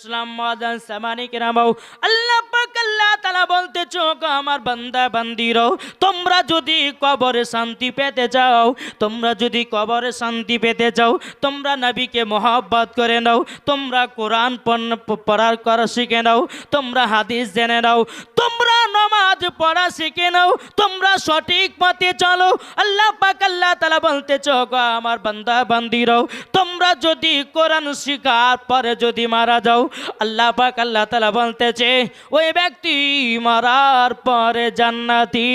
ইসলাম মাদান সামানি কেরামাও আল্লাহ আল্লাহ বলতে চোখ আমার বান্দা বান্দিরও। তোমরা যদি কবরে শান্তি পেতে চাও, তোমরা যদি কবরে শান্তি পেতে চাও, তোমরা নবীকে মহব্বত করে নাও, তোমরা কোরআন পড়ার করা শিখে নাও, তোমরা হাদিস জেনে নাও, তোমরা নামাজ পড়া শিখে নাও, তোমরা সঠিক পথে চলো। আল্লাহ পাক আল্লাহ তাআলা বলতে চোখ আমার বান্দা বান্দিরও। তোমরা যদি কোরআন শিখার পরে যদি মারা যাও, আল্লাহ পাক আল্লাহ তাআলা বলতেছে, ওই ব্যক্তি মারার পরে জান্নাতি।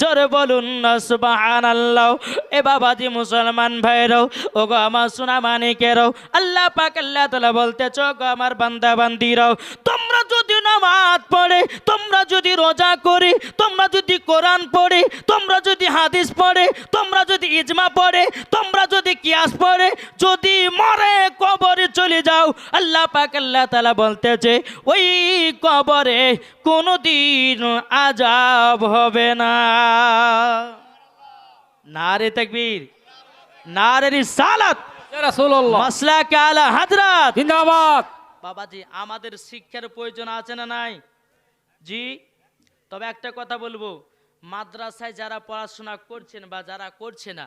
জোরে বলুন না, সুবহানাল্লাহ। এ বাবাজি মুসলমান ভাইরাও ও গো আমার সোনা মানিকেরাও আল্লাহ পাক, আল্লাহ তাআলা বলতেছে গো আমার বান্দা বান্দিরাও তোমরা যদি নামাজ পড়ে, তোমরা যদি রোজা করে, তোমরা যদি কোরআন পড়ে, তোমরা যদি হাদিস পড়ে, তোমরা যদি ইজমা পড়ে, তোমরা যদি কিয়াস পড়ে, যদি মরে কবরে চলে যাও, আল্লাহ পাক, আল্লাহ তাআলা বলতেছে, ওই কবরে কোনোদিন আজাব হবে না। নারে তাকবীর নারে রিসালাত। রাসূলুল্লাহ। মাসলা কালা হাজরাত। জিন্দাবাদ। বাবাজি আমাদের শিক্ষার প্রয়োজন আছে না নাই? জি তবে একটা কথা বলব। মাদ্রাসায় যারা পড়াশোনা করছেন বা যারা করছে না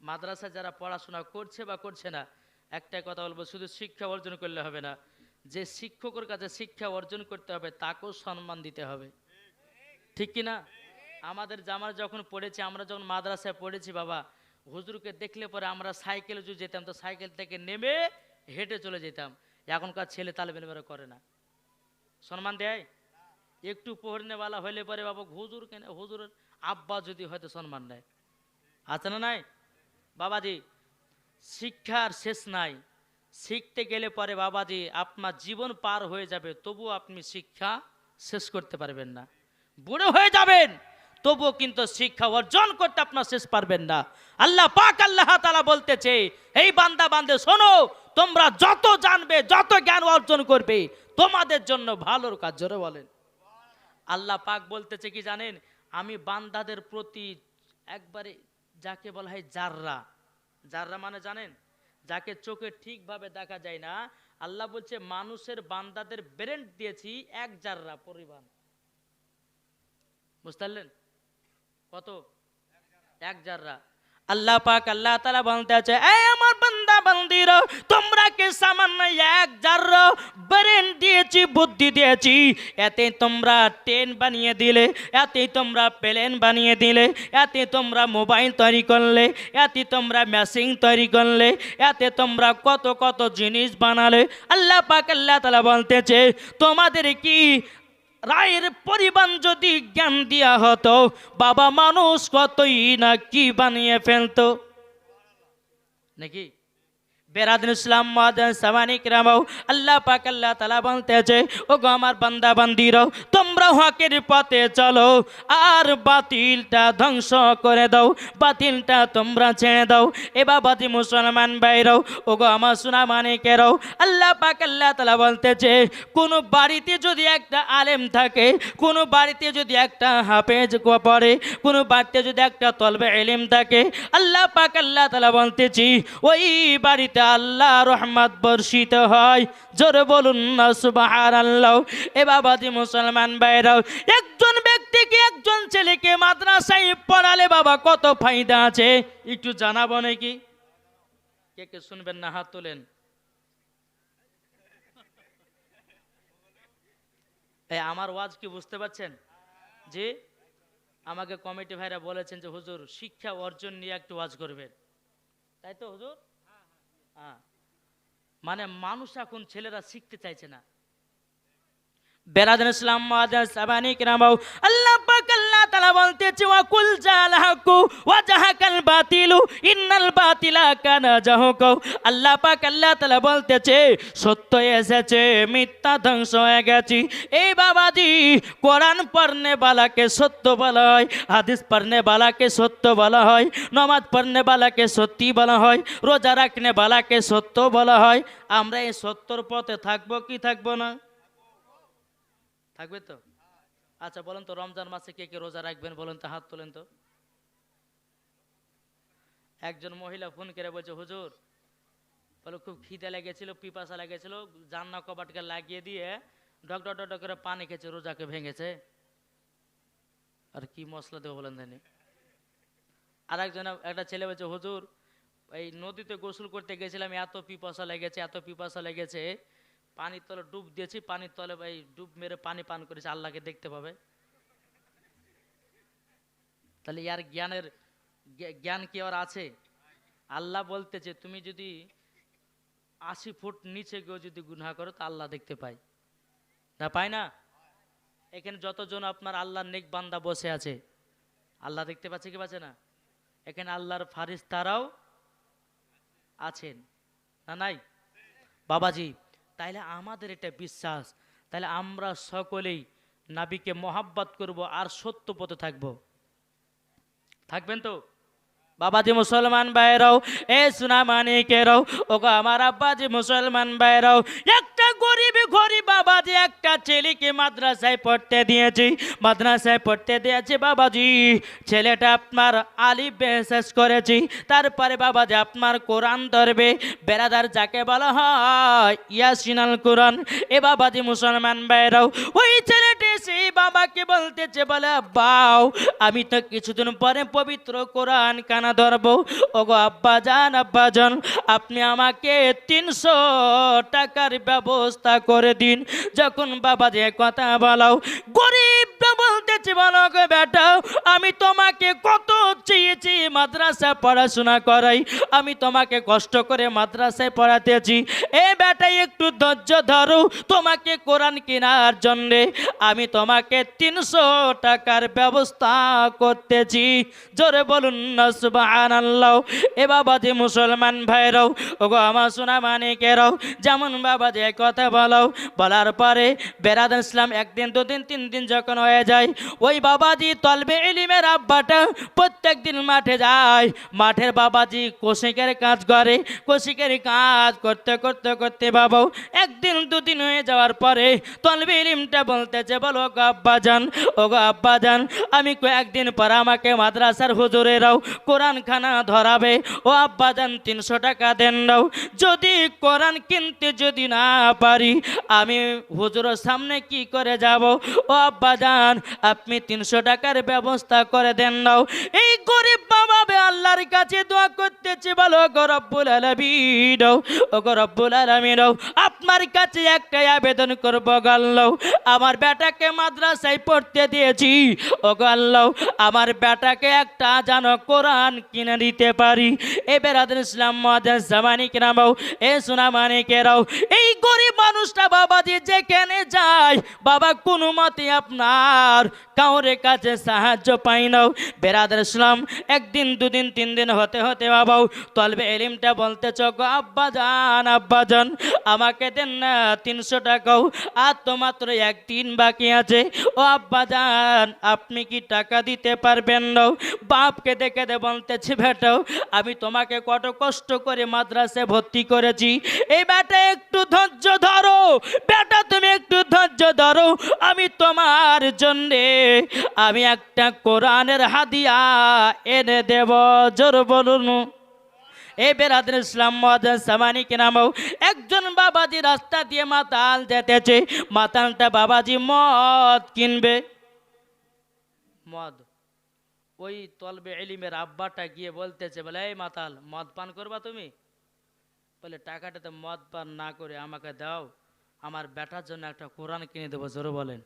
মাদ্রাসায় যারা পড়াশোনা করছে বা করছে না একটাই কথা বলব শুধু শিক্ষা অর্জন করলে হবে না। যে শিক্ষকের কাছে শিক্ষা অর্জন করতে হবে, তাকেও সম্মান দিতে হবে। ঠিক কি না? আমাদের জামার যখন পড়েছি, আমরা যখন মাদ্রাসায় পড়েছি, বাবা, হুজুরকে দেখলে পরে আমরা সাইকেলে যদি যেতাম, তো সাইকেল থেকে নেমে হেঁটে চলে যেতাম। এখনকার ছেলে তালে বেলে করে না। সম্মান দেয়? একটু পড়নেওয়ালা হইলে পরে বাবা, হুজুর কেন, হুজুরের আব্বা যদি হয়তো সম্মান নেয় আছে না নাই? বাবাজি, শিক্ষার শেষ নাই। শিখতে গেলে পরে বাবাজি আপনার জীবন পার হয়ে যাবে, তবুও আপনি শিক্ষা শেষ করতে পারবেন না। বুড়ো হয়ে যাবেন, তবুও কিন্তু শিক্ষা অর্জন করতে আপনার শেষ পারবেন না। আল্লাহ পাক আল্লাহ তালা বলতেছে, এই বান্দা বান্দে, শোনো, তোমরা যত জানবে, যত জ্ঞান অর্জন করবে, তোমাদের জন্য ভালোর কাজ। জোরে বলেন। আল্লাহ পাক বলতেছে কি জানেন, আমি বান্দাদের প্রতি একবারে যাকে বলা হয় জাররা। জাররা মানে জানেন যাকে চোখে ঠিকভাবে দেখা যায় না, আল্লাহ বলছে, মানুষের বান্দাদের ব্রেন দিয়েছি এক জাররা পরিমাণ। বুঝতে পারলেন? কত? এক জাররা। আল্লাহ পাক আল্লাহ তালা বলতে আছে আমার সামান্য এক ব্রেন দিয়েছি, বুদ্ধি দিয়েছি? এতে তোমরা ট্রেন বানিয়ে দিলে, এতে তোমরা প্লেন বানিয়ে দিলে, এতে তোমরা মোবাইল তৈরি করলে, এতে তোমরা মেশিন তৈরি করলে, এতে তোমরা কত কত জিনিস বানালে। আল্লাহ পাক আল্লাহ তালা বলতেছে, তোমাদের কি রায়ের পরিমাণ যদি জ্ঞান দেওয়া হতো, বাবা মানুষ কতই না কি বানিয়ে ফেলতো? নাকি? বেরাদিন ইসলাম মাদান সামানিক রামাও, আল্লাহ পাক তালা বলতেছে ও গো আমার তোমরা চলো, আর বাতিলটা ধ্বংস করে দাও, বাতিলটা তোমরা দাও। মুসলমান বাইরাও ও গো আমার সোনা মানিকেরাও আল্লাহ পাক আল্লাহ তালা বলতেছে, কোনো বাড়িতে যদি একটা আলেম থাকে, কোনো বাড়িতে যদি একটা হাফেজ পড়ে, কোনো বাড়িতে যদি একটা তলবে এলিম থাকে, আল্লাহ পাক আল্লাহ তালা বলতেছি, ওই বাড়িতে আল্লাহ রহমত বর্ষিত হয়, জোরে বলুন না সুবাহার আল্লাহ এ বাবাদি মুসলমান বাইরাও একজন ব্যক্তিকে, একজন ছেলেকে মাদ্রাসায় পড়ালে বাবা কত ফায়দা আছে? একটু জানাব নাকি? কে কে শুনবেন না, হাত তোলেন। আমার ওয়াজ কি বুঝতে পারছেন? যে আমাকে কমিটি ভাইরা বলেছেন যে, হুজুর, শিক্ষা অর্জন নিয়ে একটু ওয়াজ করবেন। তাই তো, হুজুর? মানে মানুষ এখন ছেলেরা শিখতে চাইছে না। বেরাদ ইসলাম আল্লাহ কুল জাল হাকু ওয়া জাহাকাল বাতিলু, ইন্নাল বাতিলা কানা জাহুকু। আল্লাহ পাক, আল্লাহ বলতেছে সত্য এসেছে, মিথ্যা ধ্বংস হয়ে এই বাবাজি কোরআন পড়নে বালাকে সত্য বলা হয়, হাদিস পড়নে বালাকে সত্য বলা হয়, নমাজ পড়নে বালাকে সত্যি বলা হয়, রোজা রাখনে বালাকে সত্য বলা হয়। আমরা এই সত্যর পথে থাকব কি থাকব না? থাকবে তো? আচ্ছা বলেন তো, রমজান মাসে কে কে রোজা রাখবেন? বলেন তো, হাত তোলেন তো। একজন মহিলা ফোন করে বলছে, হুজুর, বলে খুব খিদে লেগেছিল, পিপাসা লেগেছিল জান্না কবাটকে লাগিয়ে দিয়ে ডক ডক ডক করে পানি খেয়েছে, রোজাকে ভেঙেছে। আর কি মশলা দেবো বলেন জানি। আর একজন একটা ছেলে বলছে, হুজুর, এই নদীতে গোসল করতে গেছিলাম, এত পিপাসা লেগেছে, এত পিপাসা লেগেছে পানির তলে ডুব দিয়েছি, পানির তলে এই ডুব মেরে পানি পান করেছে, আল্লাহকে দেখতে পাবে। তাহলে ইয়ার জ্ঞানের জ্ঞান কি আর আছে? আল্লাহ বলতেছে তুমি যদি আশি ফুট নিচে গিয়েও যদি গুনাহ করো, তা আল্লাহ দেখতে পাই না পায় না? এখানে যতজন আপনার আল্লাহর নেক বান্দা বসে আছে, আল্লাহ দেখতে পাচ্ছে কি পাচ্ছে না? এখানে আল্লাহর ফারিস তারাও আছেন। না নাই? বাবাজি তাইলে আমাদের এটা বিশ্বাস। তাহলে আমরা সকলেই নাবিকে মহাব্বাত করব আর সত্য পথে থাকব। থাকবেন তো? বাবাজি মুসলমান ভাইরাও, এ সুনা মানিকেরাও ওগো আমার আব্বাজি মুসলমান ভাইরাও, একটা গরিব গরিব বাবাজি, একটা ছেলেকে মাদ্রাসায় পড়তে দিয়েছি, মাদ্রাসায় পড়তে দিয়েছি বাবাজি, ছেলেটা আপনার আলি শেষ করেছি, তারপরে বাবাজি আপনার কোরআন ধরবে বেড়াদার যাকে বলা হয় ইয়াসিনাল কোরআন, এ বাবাজি মুসলমান ভাইরাও, ওই ছেলেটি সেই বাবাকে বলতেছে, বলে বাও আমি তো কিছুদিন পরে পবিত্র কোরআন কানা ধরবো। ওগো আব্বা যান আব্বা যান আপনি আমাকে তিনশো টাকার ব্যবস্থা করে দিন। যখন বাবা যে কথা বলাও, গরিব বলতেছে বলো গো বেটা আমি তোমাকে কত চেয়েছি মাদ্রাসায় পড়াশোনা করাই, আমি তোমাকে কষ্ট করে মাদ্রাসায় পড়াতেছি। এ বেটা, একটু ধৈর্য ধরো, তোমাকে কোরআন কেনার জন্যে আমি তোমাকে তিনশো টাকার ব্যবস্থা করতেছি। জোরে বলুন না, সুবহানাল্লাহ। এ বাবা যে মুসলমান ভাইরাও, ওগো আমার সোনা মানিকেরাও, যেমন বাবা যে কথা বলাও, বলার পরে বেরাদ ইসলাম একদিন, দুদিন, তিন দিন যখন হয়ে যায় ওই বাবাজি তলবে এলিমের আব্বাটা প্রত্যেক দিন মাঠে যায়। মাঠের বাবাজি কোশিকের কাজ করে, কোশিকের কাজ করতে করতে করতে বাবাও একদিন দুদিন হয়ে যাওয়ার পরে তলবে ইলিমটা বলতেছে, বলো গো আব্বা যান ও গো আব্বা যান আমি কয়েকদিন পর আমাকে মাদ্রাসার হুজুরেরাও কোরআন খানা ধরাবে। ও আব্বা যান তিনশো টাকা দেন দাও। যদি কোরআন কিনতে যদি না পারি, আমি হুজুরের সামনে কি করে যাব? ও আব্বা যান আপনি তিনশো টাকার ব্যবস্থা করে দেন নাও। এই গরিব বাবা আল্লাহর কাছে দোয়া করতেছে বলো গরব্বুল আলমিন ও গরব্বুল আলমিন আপনার কাছে একটাই আবেদন করব, গাল্লাও, আমার বেটাকে মাদ্রাসায় পড়তে দিয়েছি। ও গাল্লাও, আমার বেটাকে একটা জানো কোরআন কিনে দিতে পারি। এ বেরাদের ইসলাম মহাজান জামানি কেনামাও এ সোনা মানিকেরাও এই গরিব মানুষটা বাবা যে যেখানে যায়, বাবা কোনো মতে আপনার কাউরে কাছে সাহায্য পাই নাও। বেরাদের ইসলাম, একদিন, দুদিন, তিন দিন হতে হতে বাবাও, তলবে এলিমটা বলতে চোখ আব্বা যান আব্বা যান আমাকে দেন না, তিনশো টাকাও। আর তো মাত্র একদিন বাকি আছে। ও আব্বা যান আপনি কি টাকা দিতে পারবেন না? বাপকে দেখে দে বলতেছি বেটাও আমি তোমাকে কত কষ্ট করে মাদ্রাসে ভর্তি করেছি। এই বেটা, একটু ধৈর্য ধরো। বেটা, তুমি একটু ধৈর্য ধরো। আমি তোমার জন্যে, আমি একটা কোরআনের হাদিয়া এনে দেব। জোর বলুন। এ বেরাদের ইসলাম মহাজান সামানি নামও একজন বাবাজি রাস্তা দিয়ে মাতাল যেতেছে। মাতালটা বাবাজি মদ কিনবে। মদ। ওই তলবে এলিমের আব্বাটা গিয়ে বলতেছে, বলে, এই মাতাল, মদ পান করবা তুমি? বলে টাকাটা তো মদ পান না করে আমাকে দাও। আমার বেটার জন্য একটা কোরআন কিনে দেবো, জোরে বলেন।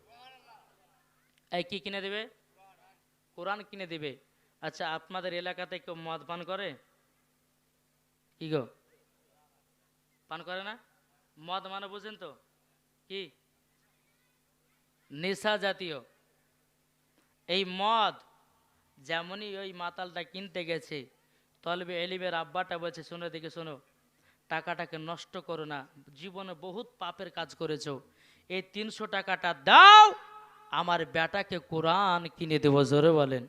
এই কি কিনে দেবে? কোরআন কিনে দেবে। আচ্ছা আপনাদের এলাকাতে কেউ মদ পান করে? কি গো? পান করে না? মদ মানে বুঝেন তো। কি? নেশা জাতীয়। এই মদ যেমনই ওই মাতালটা কিনতে গেছে, তলবে এলিমের আব্বাটা বলছে, শোনো দেখে শোনো, টাকাটাকে নষ্ট করো না। জীবনে বহুত পাপের কাজ করেছ। এই তিনশো টাকাটা দাও, আমার বেটাকে কোরআন কিনে দেবো। জোরে বলেন।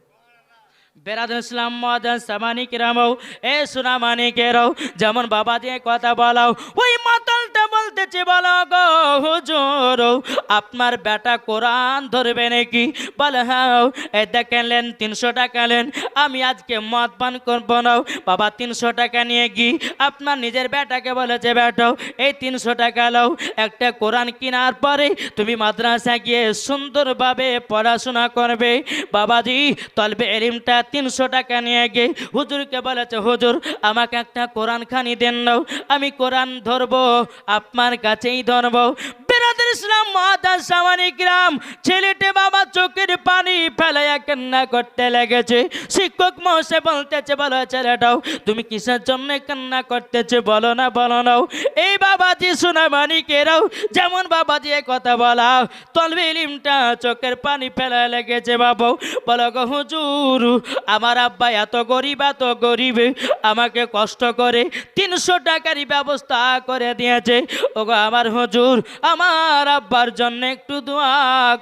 বেরাদুল ইসলাম মহাজান সামানি কিরামাও এ সুনামানি কেরাও যেমন বাবা দিয়ে কথা বলাও, ওই বলতে বলতেছে, বলো গো হুজুর, আপনার বেটা কোরআন ধরবে নাকি? বলে হ্যাঁ এই দেখেন তিনশো টাকা নেন আমি আজকে মদ পান করব না। বাবা, তিনশো টাকা নিয়ে গি। আপনার নিজের বেটাকে বলেছে, বেটো, এই তিনশো টাকা লাও, একটা কোরআন কেনার পরে তুমি মাদ্রাসা গিয়ে সুন্দরভাবে পড়াশোনা করবে। বাবাজি, তলবে এলিমটা তিনশো টাকা নিয়ে গিয়ে হুজুরকে বলেছে, হুজুর, আমাকে একটা কোরআন খানি দেন নাও, আমি কোরআন ধরবো আপনার কাছেই ধরবো ইসলাম গ্রাম ছেলেটে বাবা চোখের পানি ফেলাইয়া কান্না করতে লেগেছে। শিক্ষক বলতেছে, বলো ছেলেটাও, তুমি কিসের জন্য কান্না করতেছে? বলো না, বলো নাও এই মানিকেরাও যেমন কথা তলবে চোখের পানি ফেলায় লেগেছে বাবু। বলো হুজুর, আমার আব্বা এত গরিব এত গরিব, আমাকে কষ্ট করে তিনশো টাকারই ব্যবস্থা করে দিয়েছে। ওগো আমার হুজুর, আমার আব্বার জন্য একটু দোয়া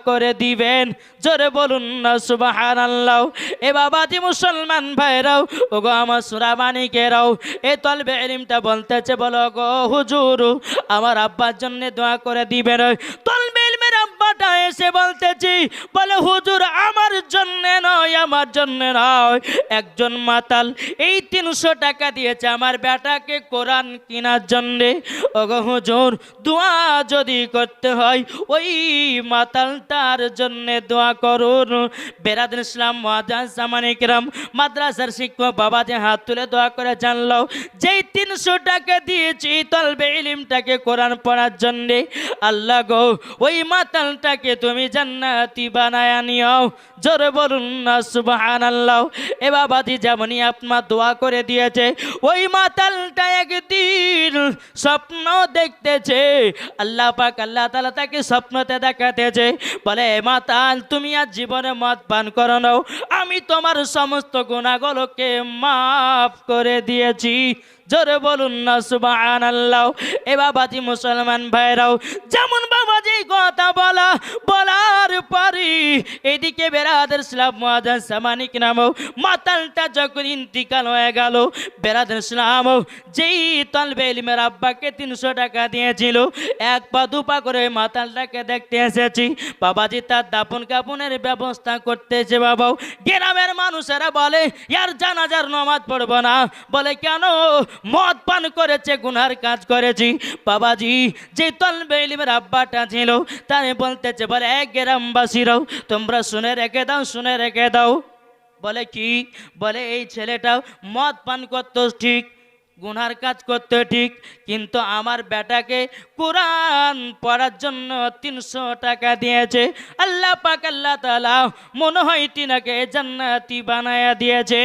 করে দিবেন। জোরে বলুন না সুবাহান আল্লাহ এ বাবাজি মুসলমান ভাইরাও ও গো আমার সুরাবানিকেরাও এ তলবে এলিমটা বলতেছে, বলো গো হুজুর, আমার আব্বার জন্য দোয়া করে দিবেন। তলবে ইলমের এসে বলতেছি, বলে, হুজুর, আমার জন্যে নয়, আমার জন্য নয়। একজন মাতাল, এই তিনশো টাকা দিয়েছে আমার বেটাকে কোরআন কেনার জন্যে। ওগো হুজুর, দোয়া যদি করতে হয়, ওই মাতালটার জন্য দোয়া করুন। বেরাদুল ইসলাম, মহাজান মাদ্রাসার শিক্ষক বাবা যে হাত তুলে দোয়া করে জানলো, যেই তিনশো টাকা দিয়েছি, তলবে ইলিমটাকে কোরআন পড়ার জন্যে। আল্লাহ গো, ওই মাতালটাকে তুমি জান্নাতি বানায় নিও। জোরে বলুন না সুবাহান আল্লাহ এ বাবাজি যেমনই আপনার দোয়া করে দিয়েছে, ওই মাতালটা একদিন স্বপ্ন দেখতেছে। আল্লাহ পাক, আল্লাহ তালা তাকে স্বপ্নতে দেখাতেছে। বলে, "এ মাতাল, তুমি আর জীবনে মদ পান করো নাও আমি তোমার সমস্ত গুণাগুলোকে মাফ করে দিয়েছি। জোরে বলুন না সুবাহান আল্লাহ এ বাবাজি মুসলমান ভাইরাও, যেমন বাবাজি কথা বলা, বলার পরে এদিকে বেড়াদের ইসলাম মহাজান সামানিক নামও, মাতালটা যখন ইন্তিকাল হয়ে গেল, বেরাদের ইসলাম যেই তলবে ইলমের আব্বাকে তিনশো টাকা দিয়েছিল, এক পা দু পা করে মাতালটাকে দেখতে এসেছি। বাবাজি তার দাপন কাপনের ব্যবস্থা করতেছে বাবাও। গ্রামের মানুষেরা বলে, ইয়ার জানাজার নমাজ পড়ব না। বলে, কেন? মদ পান করেছে, গুনার কাজ করেছি। বাবাজি, যে তলবে ইলমের আব্বাটা ছিল তাই বলতেছে, বলে এক গ্রামবাসীরাও তোমরা শুনে রেখে দাও, শুনে রেখে দাও। বলে, কি? বলে, এই ছেলেটাও মদ পান করতো ঠিক, গুনার কাজ করতে ঠিক, কিন্তু আমার বেটাকে কোরআন পড়ার জন্য তিনশো টাকা দিয়েছে। আল্লাহ পাক, আল্লাহ তালা মনে হয় তিনাকে জান্নাতি বানায়া দিয়েছে।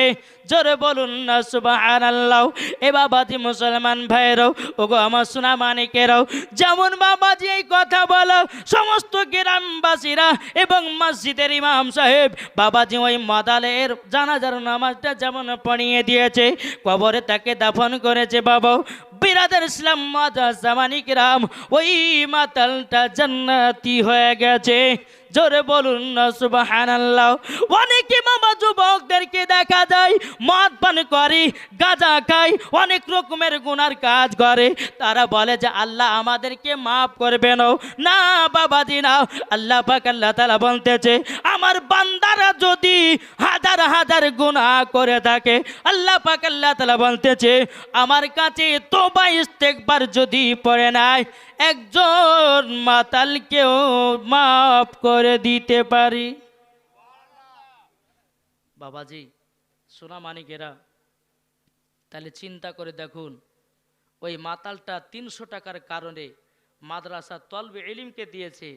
জোরে বলুন না সুবাহান আল্লাহ এ বাবাজি মুসলমান ভাইয়েরাও, ওগো আমার সোনা মানিকেরাও, যেমন বাবাজি এই কথা বলো, সমস্ত গ্রামবাসীরা এবং মসজিদের ইমাম সাহেব, বাবাজি ওই মাদালের জানাজার নামাজটা যেমন পড়িয়ে দিয়েছে, কবরে তাকে দাফন করেছে বাবা। বিরাদের ইসলাম মাদা জামানিক রাম ওই মাতালটা জান্নাতি হয়ে গেছে। জোরে বলুন না, সুবহানাল্লাহ। অনেকে মামা যুবকদেরকে দেখা যায়, মদ পান করে, গাঁজা খায়, অনেক রকমের গুনার কাজ করে। তারা বলে যে, আল্লাহ আমাদেরকে মাফ করবে না। না, বাবাজি, না। আল্লাহ পাক, আল্লাহ তালা বলতেছে, আমার বান্দারা যদি হাজার হাজার গুনাহ করে থাকে, আল্লাহ পাক, আল্লাহ তালা বলতেছে, আমার কাছে তোবা ইস্তেকবার যদি পড়ে নাই, একজন মাতালকেও মাফ করে দিতে পারি। বাবাজি, সোনা মানিকেরা, তাহলে চিন্তা করে দেখুন, ওই মাতালটা তিনশো টাকার কারণে মাদ্রাসা তলবে এলিমকে দিয়েছে।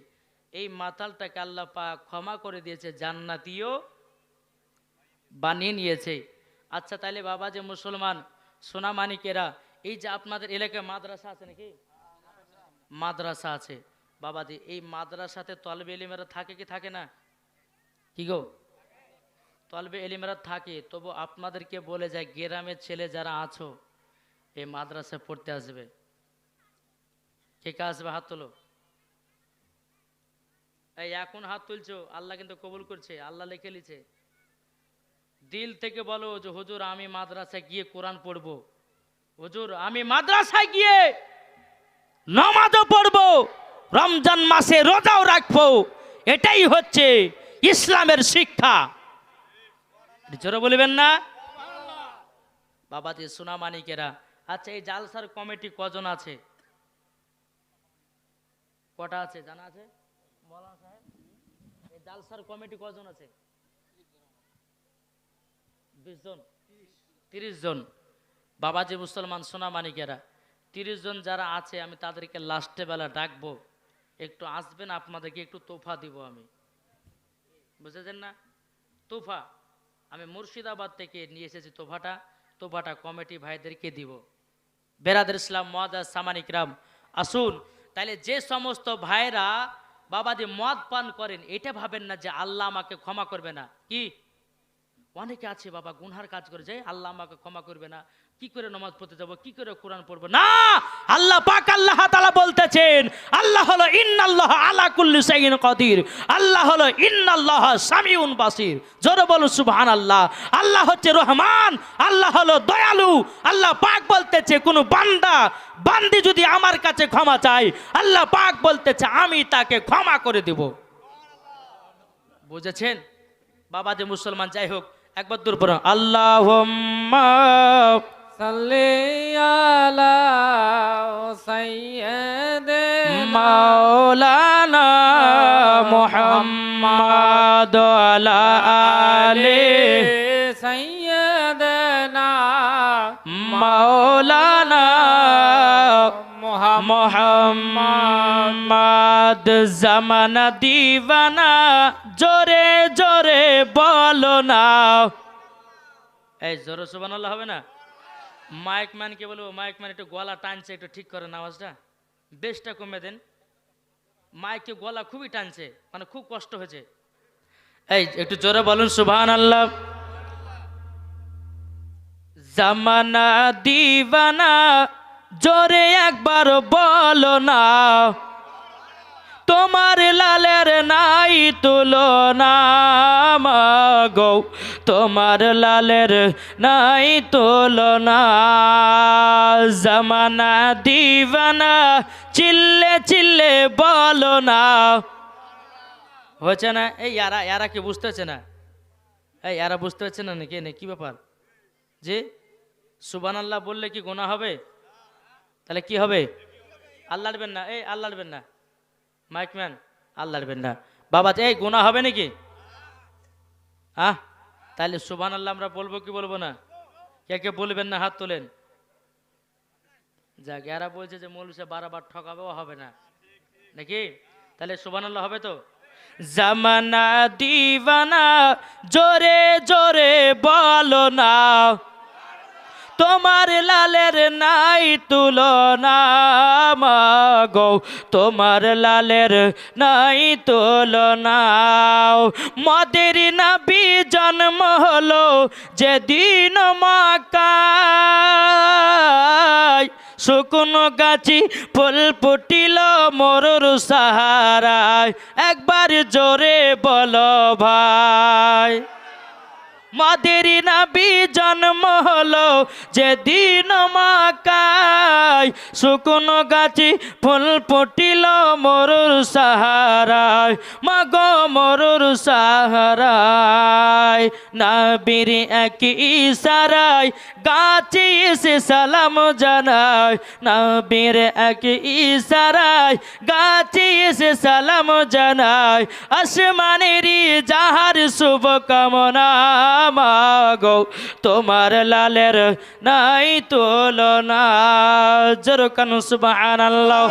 এই মাতালটাকে আল্লাহ ক্ষমা করে দিয়েছে, জান্নাতিও বানিয়ে নিয়েছে। আচ্ছা তাহলে বাবা যে মুসলমান, সোনা মানিকেরা এই যে আপনাদের এলাকায় মাদ্রাসা আছে নাকি? মাদ্রাসা আছে। বাবাজি, এই মাদ্রাসাতে তলবে এলিমেরা থাকে কি থাকে না? কি গো? তলবে এলিমেরা থাকে, তবু আপনাদেরকে বলে যায়, গ্রামের ছেলে যারা আছো, এই মাদ্রাসায় পড়তে আসবে। কে কে আসবে? হাত তোলো। এই, এখন হাত তুলছো? আল্লাহ কিন্তু কবুল করছে, আল্লাহ লিখে লিছে দিল থেকে বলো যে, হুজুর, আমি মাদ্রাসায় গিয়ে কোরআন পড়ব। হুজুর, আমি মাদ্রাসায় গিয়ে নমাজও পড়ব, রমজান মাসে রোজাও রাখব, এটাই হচ্ছে ইসলামের শিক্ষা। জোরে বলবেন না? বাবাজি সোনামানিকেরা আচ্ছা এই জালসার কমিটি কজন আছে? কটা আছে, জানা আছে? মৌলানা সাহেব, এই জালসার কমিটি কজন আছে? বিশ জন। তিরিশ জন। বাবাজি মুসলমান সোনামানিকেরা, তিরিশ জন যারা আছে, আমি তাদেরকে লাস্টে বেলা ডাকবো, একটু আসবেন আপনাদেরকে, একটু তোফা দিব আমি। বুঝেছেন না? তোফা, আমি মুর্শিদাবাদ থেকে নিয়ে এসেছি তোফাটা। তোফাটা কমিটি ভাইদেরকে দিব। বেরাদের ইসলাম মদ সামানিকরাম আসুন। তাহলে যে সমস্ত ভাইরা বাবাজি মদ পান করেন, এটা ভাবেন না যে আল্লাহ আমাকে ক্ষমা করবে না। কি? অনেকে আছে, বাবা, গুনহার কাজ করে যায় আল্লাহ আমাকে ক্ষমা করবে না, কি করে নমাজ পড়তে যাব, কি করে কোরআন পড়ব? না! আল্লাহ পাক আল্লাহ তাআলা বলতেছেন, আল্লাহ হলো ইন্নাল্লাহ আলা কুল্লি শাইইন কাদির, আল্লাহ হলো ইন্নাল্লাহ সামিউন বাসির। জোরে বলো সুবহানাল্লাহ। আল্লাহ আল্লাহ হচ্ছে রহমান, আল্লাহ হলো দয়ালু। আল্লাহ পাক বলতেছে, কোন বান্দা, বান্দি যদি আমার কাছে ক্ষমা চায়, আল্লাহ পাক বলতেছে, আমি তাকে ক্ষমা করে দেব। বুঝেছেন? বাবা যে মুসলমান, যাই হোক একবার দূর পড়া। আল্লাহ আলা মাওলানা মোহাম্মদ আলে সৈয়দনা মাওলানা মোহাম্মদ মোহাম্মদ জামানা দিবানা, জোরে জোরে বলো না। এই জোরে সুবহানাল্লাহ হবে না? মাইক ম্যানকে বলব? মাইক ম্যান একটু গলা টানছে, একটু ঠিক করেন আওয়াজটা। বেশটা কমে দেন। মাইকে গলা খুবই টানছে মানে খুব কষ্ট হয়েছে। এই, একটু জোরে বলুন সুবহান আল্লাহ জামানা দিবানা, জোরে একবার বলো না। তোমার লালের নাই তুলনা গো তোমার লালের নাই তুলনা। জামানা দিবানা, চিল্লে চিল্লে বলো না। হচ্ছে না? এই ইয়ারা ইয়ারা কি বুঝতে হচ্ছে না? এই ইয়ারা বুঝতে হচ্ছে না নাকি? নে কি ব্যাপার? যে সুবান আল্লাহ বললে কি গোনা হবে? তাহলে কি হবে? আল্লাহ আড়বেন না এই আল্লাহ আড়বেন না মাইকম্যান আল্লাহ আড়বেন না বাবা, এই গোনা হবে নাকি? হ্যাঁ তাহলে সুবান আল্লাহ আমরা বলব কি বলব না? কে কে বলবেন না হাত তোলেন? যাক, এরা বলছে যে মৌলসে বারবার ঠকাবেও হবে না। নাকি? তাহলে সুবান আল্লাহ হবে তো? জামানা দিবানা, জোরে জোরে বলো না। তোমার লালের নাই তুলনা গো তোমার লালের নাই তুলনা। মদের নবী জন্ম হলো যেদিন মাকায়। শুকনো গাছি ফুল ফুটিল মরুর সাহারায়। একবার জোরে বলো ভাই। মাদের নবী জন্ম হলো যেদিন মাকায় শুকনো গাছি, ফুল ফুটিল মরুর সাহারায়। মাগো মরুর সাহারায়, নবীর এক ইশারায়, গাছে এসে সালাম জানায়। নবীর এক ইশারায়, গাছে এসে সালাম জানায়। আসমানেরই যাহার শুভ কামনা মাগো তোমার লালের নাই তুলনা। জরকান সুবহানাল্লাহ।